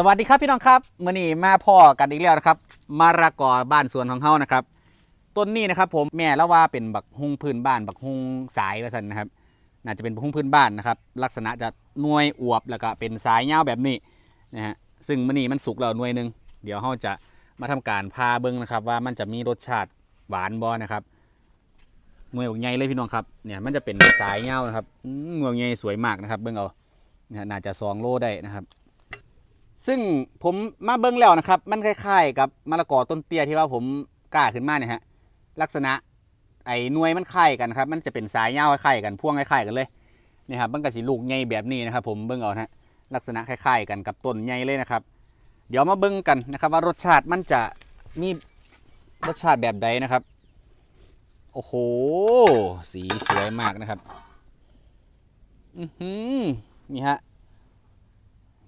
สวัสดีครับพี่น้องครับมื่อนี้มาพ่อกันอีกแล้วนะครับมะระกอบ้านสวนของเฮานะครับต้นนี้นะครับผมแม่แล้วว่าเป็นบักฮุงพื้นบ้านบักฮุงสายว่าสันนะครับน่าจะเป็นบักฮุงพื้นบ้านนะครับลักษณะจะหน่วยอวบแล้วก็เป็นสายยาแบบนี้นะฮะซึ่งมื่อนี้มันสุกแล้วหน่วยหนึ่งเดี๋ยวเฮาจะมาทำการพาเบิ้งนะครับ ว่ามันจะมีรสชาติหวานบ่นะครับหน่วยใหญ่เลยพี่น้องครับเนี่ยมันจะเป็นสายยานะครับอืมหน่วยใหญ่สวยมากนะครับเบิ้งเอาน่าจะสองโลได้นะครับ ซึ่งผมมาเบิ้งแล้วนะครับ มันคล้ายๆ กับมะละกอต้นเตี้ยที่ว่าผมกล้าขึ้นมาเนี่ยฮะลักษณะไอ้หน่วยมันคล้ายกันครับ มันจะเป็นสายยาวคล้ายๆกันพ่วงคล้ายๆกันเลยนี่ครับมันก็สิลูกใหญ่แบบนี้นะครับ ผมเบิ้งเอาฮะลักษณะคล้ายๆ กันกับต้นใหญ่เลยนะครับ เดี๋ยวมาเบิ้งกันนะครับ ว่ารสชาติมันจะมีรสชาติแบบใดนะครับ โอ้โห สีสวยมากนะครับ อือหือนี่ฮะ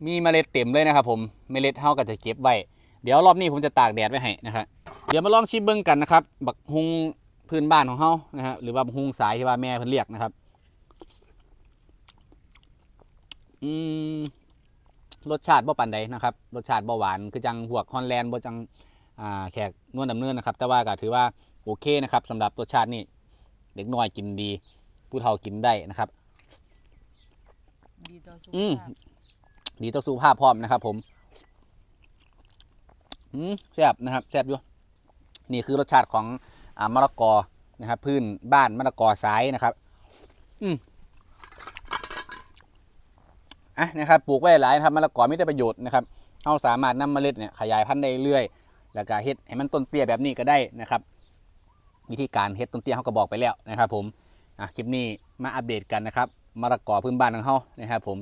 มีเมล็ดเต็มเลยนะครับผมเมล็ดเฮาก็จะเก็บไว้เดี๋ยวรอบนี้ผมจะตากแดดไว้ให้นะครับเดี๋ยวมาลองชิมเบิ้งกันนะครับ บักฮุงพื้นบ้านของเฮานะฮะหรือว่าบักฮุงสายที่ว่าแม่เพิ่นเรียกนะครับอืมรสชาติบ่ปานใดนะครับ รสชาติบ่หวานคือจังหวกฮอนแลนด์บ่จังอ่าแขกนวลดำเนินนะครับ แต่ว่าก็ถือว่าโอเคนะครับสำหรับรสชาตินี่เด็กน้อยกินดี ผู้เฒ่ากินได้นะครับ ดีต่อสุขอืมภาพ ดีต่อสุขภาพพร้อมนะครับ ผมอืมแซ่บนะครับแซ่บอยู่นี่คือรสชาติของอ่ามะละกอนะครับพื้นบ้านมะละกอสายนะครับ อืมอะนะครับปลูกไว้หลายนะครับมะละกอไม่ได้ประโยชน์นะครับเราสามารถนำเมล็ดเนี่ยขยายพันธุ์ได้เรื่อยแล้วก็เฮ็ดให้มันต้นเตี้ยแบบนี้ก็ได้นะครับ วิธีการเฮ็ดต้นเตี้ยเขาก็บอกไปแล้วนะครับ ผมอะคลิปนี้มาอัปเดตกันนะครับมะละกอพื้นบ้านของเขานะครับ ผม